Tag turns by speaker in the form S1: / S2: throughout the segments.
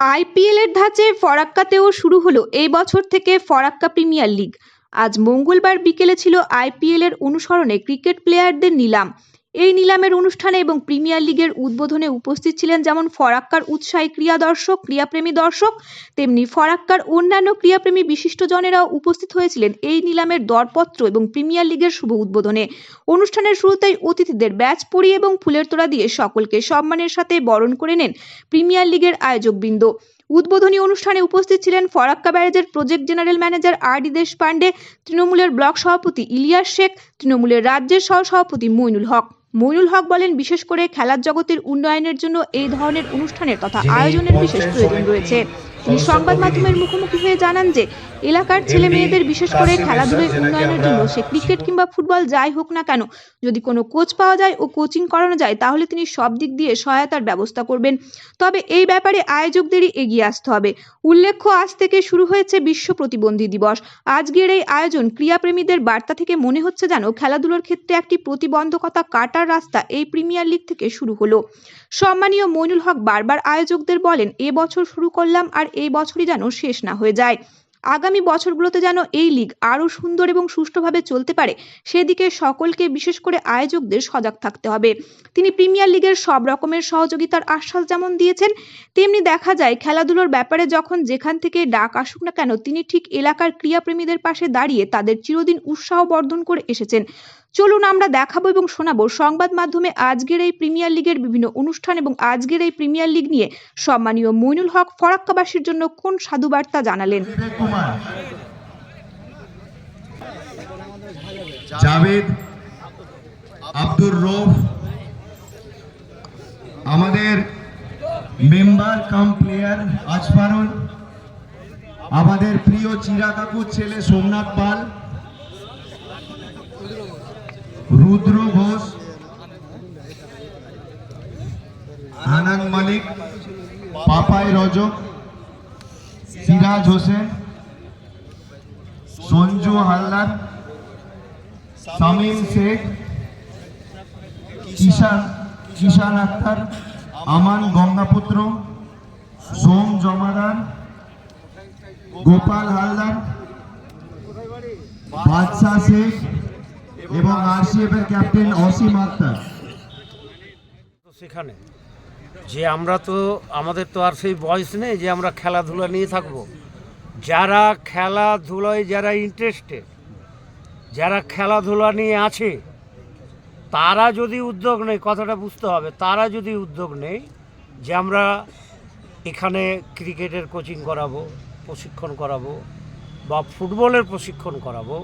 S1: আইপিএলের ধাঁচে ফরাক্কাতেও শুরু হলো এই বছর থেকে ফরাক্কা প্রিমিয়ার লিগ। আজ মঙ্গলবার বিকেলে ছিল আইপিএলের অনুসরণে ক্রিকেট প্লেয়ারদের নিলাম। এই নিলামের অনুষ্ঠানে এবং প্রিমিয়ার লিগের উদ্বোধনে উপস্থিত ছিলেন যেমন ফরাক্কার উৎসাহী ক্রীড়া দর্শক, ক্রীড়াপ্রেমী দর্শক, তেমনি ফরাক্কার অন্যান্য ক্রীড়াপ্রেমী বিশিষ্টজনেরাও উপস্থিত হয়েছিলেন এই নিলামের দরপত্র এবং প্রিমিয়ার লিগের শুভ উদ্বোধনে। অনুষ্ঠানের শুরুতেই অতিথিদের ব্যাচ পরিয়ে এবং ফুলের তোড়া দিয়ে সকলকে সম্মানের সাথে বরণ করে নেন প্রিমিয়ার লিগের আয়োজকবৃন্দ। উদ্বোধনী অনুষ্ঠানে উপস্থিত ছিলেন Farakka ব্যারেজের project general manager R D Deshpande তৃণমূলের ব্লক সভাপতি ইলিয়াস শেখ, তৃণমূলের রাজ্যের সহ সভাপতি মইনুল হক। মইনুল হক বলেন বিশেষ করে খেলার জগতের উন্নয়নের জন্য এই ধরনের অনুষ্ঠানের তথা আয়োজনের বিশেষ প্রয়োজন রয়েছে। তিনি সংবাদ মাধ্যমের মুখোমুখি হয়ে জানান যে এলাকার ছেলে মেয়েদের বিশেষ করে খেলাধুলায় উন্নয়নের জন্য সে ক্রিকেট কিংবা ফুটবল যাই হোক না কেন যদি কোনো কোচ পাওয়া যায় ও কোচিং করানো যায় তাহলে তিনি সব দিক দিয়ে সহায়তার ব্যবস্থা করবেন। তবে এই ব্যাপারে আয়োজকদেরই এগিয়ে আসতে হবে। উল্লেখ্য আজ থেকে শুরু হয়েছে বিশ্ব প্রতিবন্ধী দিবস। আজকের এই আয়োজন ক্রীড়াপ্রেমীদের বার্তা থেকে মনে হচ্ছে যেন খেলাধুলোর ক্ষেত্রে একটি প্রতিবন্ধকতা কাটার রাস্তা এই প্রিমিয়ার লিগ থেকে শুরু হলো। সম্মানীয় মইনুল হক বারবার আয়োজকদের বলেন, এ বছর শুরু করলাম আর এই বছরই যেন শেষ না হয়ে যায়। আগামী বছরগুলোতে যেন এই লিগ আরও সুন্দর এবং সুষ্ঠুভাবে চলতে পারে, সেদিকে সকলকে বিশেষ করে আয়োজকদের সজাগ থাকতে হবে। তিনি প্রিমিয়ার লিগের সব রকমের সহযোগিতার আশ্বাস যেমন দিয়েছেন, তেমনি দেখা যায় খেলাধুলোর ব্যাপারে যখন যেখান থেকে ডাক আসুক না কেন, তিনি ঠিক এলাকার ক্রীড়াপ্রেমীদের পাশে দাঁড়িয়ে তাদের চিরদিন উৎসাহ বর্ধন করে এসেছেন। চলুন আমরা দেখাবো এবং শোনাবো। সংবাদ মাধ্যমে আজকের এই প্রিমিয়ার লিগের বিভিন্ন অনুষ্ঠান এবং আজকের এই প্রিমিয়ার লিগ নিয়ে সম্মানীয় মইনুল হক ফরাক্কাবাসীর জন্য কোন সাধুবার্তা জানালেন?
S2: জাভেদ, আব্দুর রৌফ আমাদের মেম্বার কাম প্লেয়ার আজফারুল, আমাদের প্রিয় চিরা কাকুর ছেলে সোমনাথ পাল রুদ্র ঘোষ আনান মালিক, পাপাই রজক, সিরাজ হোসেন, সঞ্জু হালদার, সামিম শেখ, কিষান কিষান আক্তার, আমান গঙ্গাপুত্র, সোম জমাদার, গোপাল হালদার, বাদশাহ শেখ এবং আরসিএফ এর ক্যাপ্টেন অসীম আক্তার।
S3: সেখানে। যে আমরা তো, আমাদের তো আর সেই বয়স নেই যে আমরা খেলাধুলা নিয়ে থাকব। যারা খেলাধুলায় যারা ইন্টারেস্টেড যারা খেলাধুলা নিয়ে আছে, তারা যদি উদ্যোগ নেই কথাটা বুঝতে হবে, তারা যদি উদ্যোগ নেই যে আমরা এখানে ক্রিকেটের কোচিং করাবো, প্রশিক্ষণ করাবো বা ফুটবলের প্রশিক্ষণ করাবো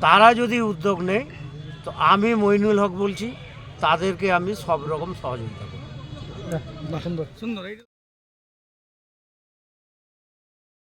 S3: তারা যদি উদ্যোগ নেয় তো আমি মইনুল হক বলছি তাদেরকে আমি সব রকম সহযোগিতা করব।
S4: সুন্দর